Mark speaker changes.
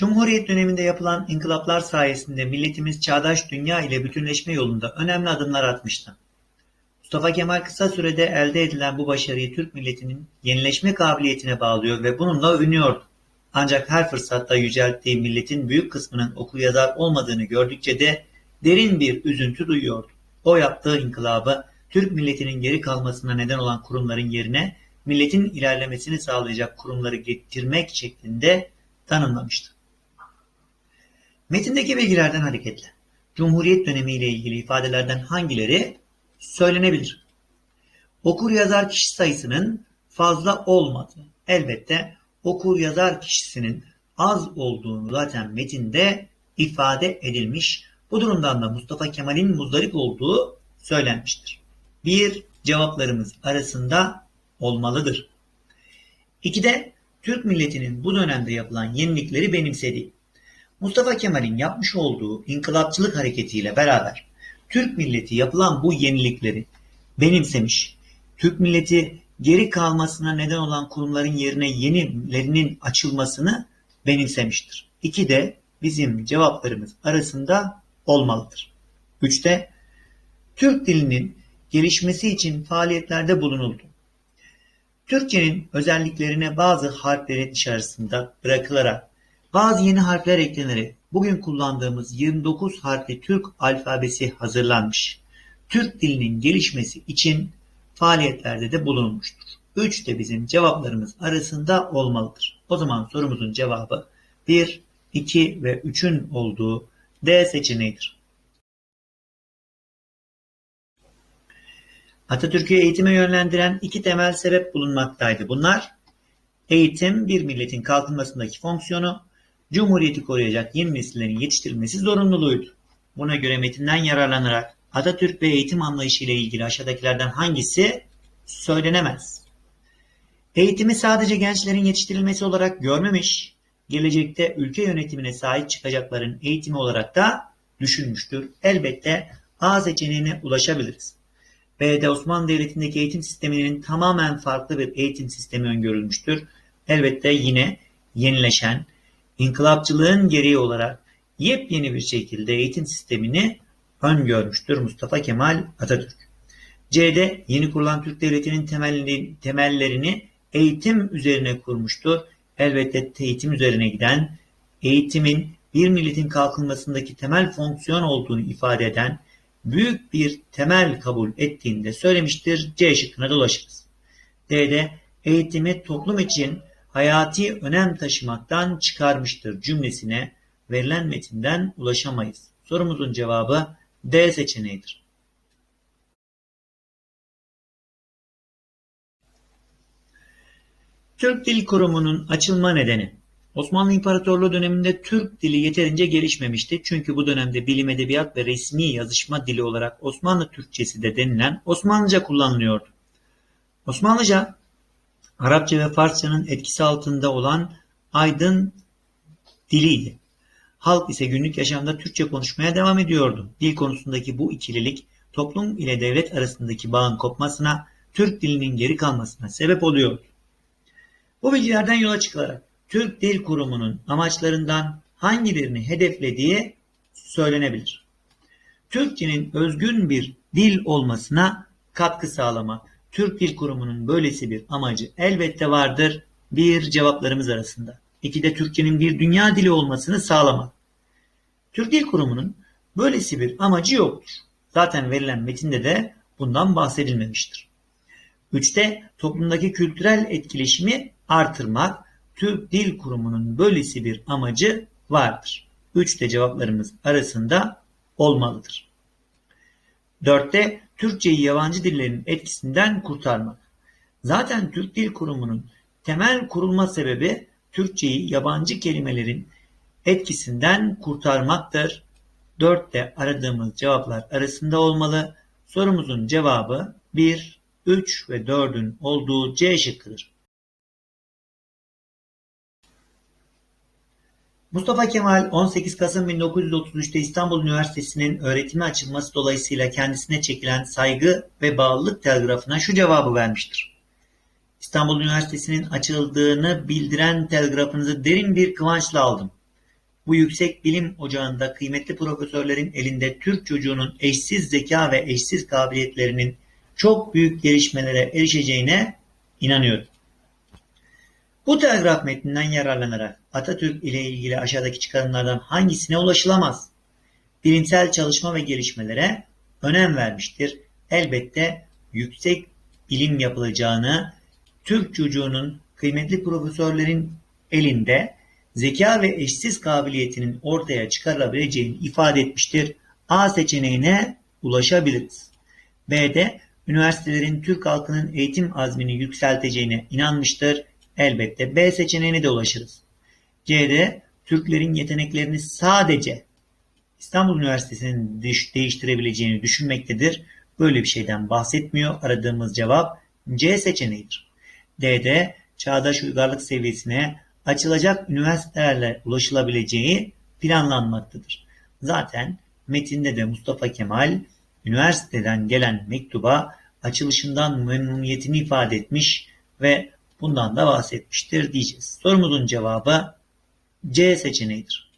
Speaker 1: Cumhuriyet döneminde yapılan inkılaplar sayesinde milletimiz çağdaş dünya ile bütünleşme yolunda önemli adımlar atmıştı. Mustafa Kemal kısa sürede elde edilen bu başarıyı Türk milletinin yenileşme kabiliyetine bağlıyor ve bununla övünüyordu. Ancak her fırsatta yücelttiği milletin büyük kısmının okuryazar olmadığını gördükçe de derin bir üzüntü duyuyordu. O yaptığı inkılabı Türk milletinin geri kalmasına neden olan kurumların yerine milletin ilerlemesini sağlayacak kurumları getirmek şeklinde tanımlamıştı. Metindeki bilgilerden hareketle Cumhuriyet dönemi ile ilgili ifadelerden hangileri söylenebilir? Okur yazar kişi sayısının fazla olmadığı. Elbette okur yazar kişisinin az olduğunu zaten metinde ifade edilmiş. Bu durumdan da Mustafa Kemal'in muzdarip olduğu söylenmiştir. Bir cevaplarımız arasında olmalıdır. İkide Türk milletinin bu dönemde yapılan yenilikleri benimsediği. Mustafa Kemal'in yapmış olduğu inkılapçılık hareketiyle beraber Türk milleti yapılan bu yenilikleri benimsemiş, Türk milleti geri kalmasına neden olan kurumların yerine yenilerinin açılmasını benimsemiştir. İki de bizim cevaplarımız arasında olmalıdır. Üçte Türk dilinin gelişmesi için faaliyetlerde bulunuldu. Türkçenin özelliklerine bazı harflerin dışarısında bırakılarak bazı yeni harfler eklenerek bugün kullandığımız 29 harfli Türk alfabesi hazırlanmış. Türk dilinin gelişmesi için faaliyetlerde de bulunmuştur. 3 de bizim cevaplarımız arasında olmalıdır. O zaman sorumuzun cevabı 1, 2 ve 3'ün olduğu D seçeneğidir. Atatürk'ü eğitime yönlendiren iki temel sebep bulunmaktaydı. Bunlar eğitim bir milletin kalkınmasındaki fonksiyonu, Cumhuriyeti koruyacak yeni nesillerin yetiştirilmesi zorunluluğuydu. Buna göre metinden yararlanarak Atatürk ve eğitim anlayışı ile ilgili aşağıdakilerden hangisi söylenemez? Eğitimi sadece gençlerin yetiştirilmesi olarak görmemiş, gelecekte ülke yönetimine sahip çıkacakların eğitimi olarak da düşünmüştür. Elbette A seçeneğine ulaşabiliriz. B'de Osmanlı Devleti'ndeki eğitim sisteminin tamamen farklı bir eğitim sistemi öngörülmüştür. Elbette yine yenileşen, inkılapçılığın gereği olarak yepyeni bir şekilde eğitim sistemini öngörmüştür Mustafa Kemal Atatürk. C'de yeni kurulan Türk Devleti'nin temellerini eğitim üzerine kurmuştur. Elbette eğitim üzerine giden, eğitimin bir milletin kalkınmasındaki temel fonksiyon olduğunu ifade eden büyük bir temel kabul ettiğinde söylemiştir. C şıkkına dolaşırız. D'de eğitimi toplum için hayati önem taşımaktan çıkarmıştır cümlesine verilen metinden ulaşamayız. Sorumuzun cevabı D seçeneğidir. Türk Dil Kurumu'nun açılma nedeni Osmanlı İmparatorluğu döneminde Türk dili yeterince gelişmemişti. Çünkü bu dönemde bilim, edebiyat ve resmi yazışma dili olarak Osmanlı Türkçesi de denilen Osmanlıca kullanılıyordu. Osmanlıca, Arapça ve Farsçanın etkisi altında olan aydın diliydi. Halk ise günlük yaşamda Türkçe konuşmaya devam ediyordu. Dil konusundaki bu ikililik toplum ile devlet arasındaki bağın kopmasına, Türk dilinin geri kalmasına sebep oluyordu. Bu bilgilerden yola çıkılarak Türk Dil Kurumu'nun amaçlarından hangilerini hedeflediği söylenebilir. Türkçenin özgün bir dil olmasına katkı sağlama. Türk Dil Kurumu'nun böylesi bir amacı elbette vardır. Bir cevaplarımız arasında. İki de Türkçenin bir dünya dili olmasını sağlamak. Türk Dil Kurumu'nun böylesi bir amacı yoktur. Zaten verilen metinde de bundan bahsedilmemiştir. Üçte toplumdaki kültürel etkileşimi artırmak. Türk Dil Kurumu'nun böylesi bir amacı vardır. Üç de cevaplarımız arasında olmalıdır. Dörtte Türkçeyi yabancı dillerin etkisinden kurtarmak. Zaten Türk Dil Kurumu'nun temel kurulma sebebi Türkçeyi yabancı kelimelerin etkisinden kurtarmaktır. Dörtte aradığımız cevaplar arasında olmalı. Sorumuzun cevabı 1, 3 ve 4'ün olduğu C şıkkıdır. Mustafa Kemal 18 Kasım 1933'te İstanbul Üniversitesi'nin öğretime açılması dolayısıyla kendisine çekilen saygı ve bağlılık telgrafına şu cevabı vermiştir. İstanbul Üniversitesi'nin açıldığını bildiren telgrafınızı derin bir kıvançla aldım. Bu yüksek bilim ocağında kıymetli profesörlerin elinde Türk çocuğunun eşsiz zeka ve eşsiz kabiliyetlerinin çok büyük gelişmelere erişeceğine inanıyorum. Bu telgraf metninden yararlanarak Atatürk ile ilgili aşağıdaki çıkarımlardan hangisine ulaşılamaz? Bilimsel çalışma ve gelişmelere önem vermiştir. Elbette yüksek bilim yapılacağını Türk çocuğunun kıymetli profesörlerin elinde zeka ve eşsiz kabiliyetinin ortaya çıkarılabileceğini ifade etmiştir. A seçeneğine ulaşabiliriz. B'de üniversitelerin Türk halkının eğitim azmini yükselteceğine inanmıştır. Elbette B seçeneğine de ulaşırız. C'de Türklerin yeteneklerini sadece İstanbul Üniversitesi'nin değiştirebileceğini düşünmektedir. Böyle bir şeyden bahsetmiyor. Aradığımız cevap C seçeneğidir. D'de çağdaş uygarlık seviyesine açılacak üniversitelerle ulaşılabileceği planlanmaktadır. Zaten metinde de Mustafa Kemal üniversiteden gelen mektuba açılışından memnuniyetini ifade etmiş ve bundan da bahsetmiştir diyeceğiz. Sorumuzun cevabı C seçeneğidir.